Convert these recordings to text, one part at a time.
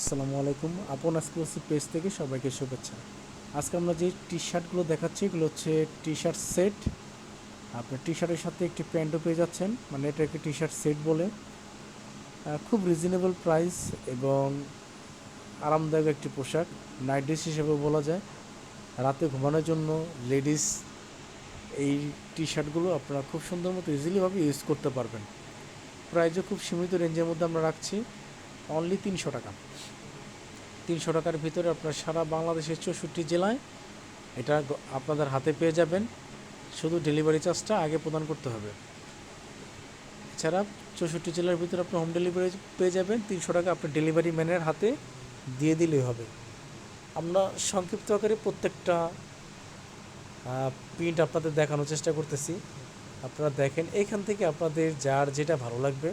আসসালামু আলাইকুম। আপন এক্সক্লুসিভ পেজ থেকে সবাইকে শুভেচ্ছা। আজকে আমরা যে টি শার্টগুলো দেখাচ্ছি, এগুলো হচ্ছে টি শার্ট সেট আপনার টি শার্টের সাথে একটি প্যান্টও পেয়ে যাচ্ছেন মানে এটাকে টি শার্ট সেট বলে। খুব রিজনেবল প্রাইস এবং আরামদায়ক একটি পোশাক। নাইট ড্রেস হিসেবে বলা যায়। রাতে ঘুমানোর জন্য লেডিস এই টি শার্টগুলো আপনারা খুব সুন্দর মতো ইজিলিভাবে ইউজ করতে পারবেন। প্রাইজও খুব সীমিত রেঞ্জের মধ্যে আমরা রাখছি। অনলি তিনশো টাকা। তিনশো টাকার ভিতরে আপনার সারা বাংলাদেশের চৌষট্টি জেলায় এটা আপনাদের হাতে পেয়ে যাবেন। শুধু ডেলিভারি চার্জটা আগে প্রদান করতে হবে। এছাড়া চৌষট্টি জেলার ভিতরে আপনি হোম ডেলিভারি পেয়ে যাবেন। তিনশো টাকা আপনার ডেলিভারি ম্যানের হাতে দিয়ে দিলেই হবে। আমরা সংক্ষিপ্ত আকারে প্রত্যেকটা প্রিন্ট আপনাদের দেখানোর চেষ্টা করতেছি। আপনারা দেখেন, এখান থেকে আপনাদের যার যেটা ভালো লাগবে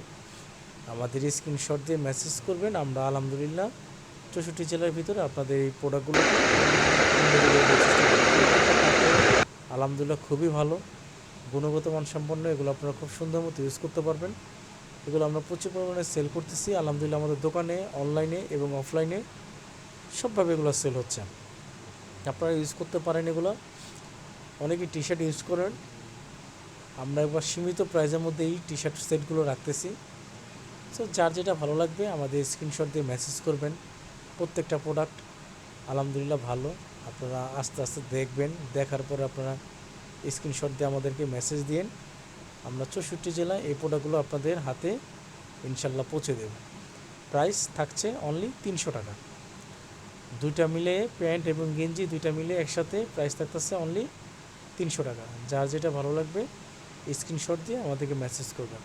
আমাদের স্ক্রিনশট দিয়ে মেসেজ করবেন, আমরা আলহামদুলিল্লাহ চৌষট্টি জেলার ভিতরে আপনাদের এই প্রোডাক্টগুলোকে আলহামদুলিল্লাহ খুবই ভালো, গুণগত মানসম্পন্ন, এগুলো আপনারা খুব সুন্দর মতো ইউজ করতে পারবেন। এগুলো আমরা প্রচুর পরিমাণে সেল করতেছি, আলহামদুলিল্লাহ আমাদের দোকানে অনলাইনে এবং অফলাইনে সবভাবে এগুলো সেল হচ্ছে। আপনারা ইউজ করতে পারেন এগুলো। অনেকে টি শার্ট ইউজ করেন। আমরা একবার সীমিত প্রাইজের মধ্যে এই টি শার্ট সেটগুলো রাখতেছি। সো যার যেটা ভালো লাগবে, আমাদের স্ক্রিনশট দিয়ে মেসেজ করবেন। প্রত্যেকটা প্রোডাক্ট আলহামদুলিল্লাহ ভালো। আপনারা আস্তে আস্তে দেখবেন। দেখার পরে আপনারা স্ক্রিনশট দিয়ে আমাদেরকে মেসেজ দিন আমরা চৌষট্টি জেলায় এই প্রোডাক্টগুলো আপনাদের হাতে ইনশাল্লাহ পৌঁছে দেব। প্রাইস থাকছে অনলি তিনশো টাকা। দুইটা মিলে প্যান্ট এবং গেঞ্জি দুইটা মিলে একসাথে প্রাইস থাকতেছে অনলি তিনশো টাকা। যার যেটা ভালো লাগবে স্ক্রিনশট দিয়ে আমাদেরকে মেসেজ করবেন।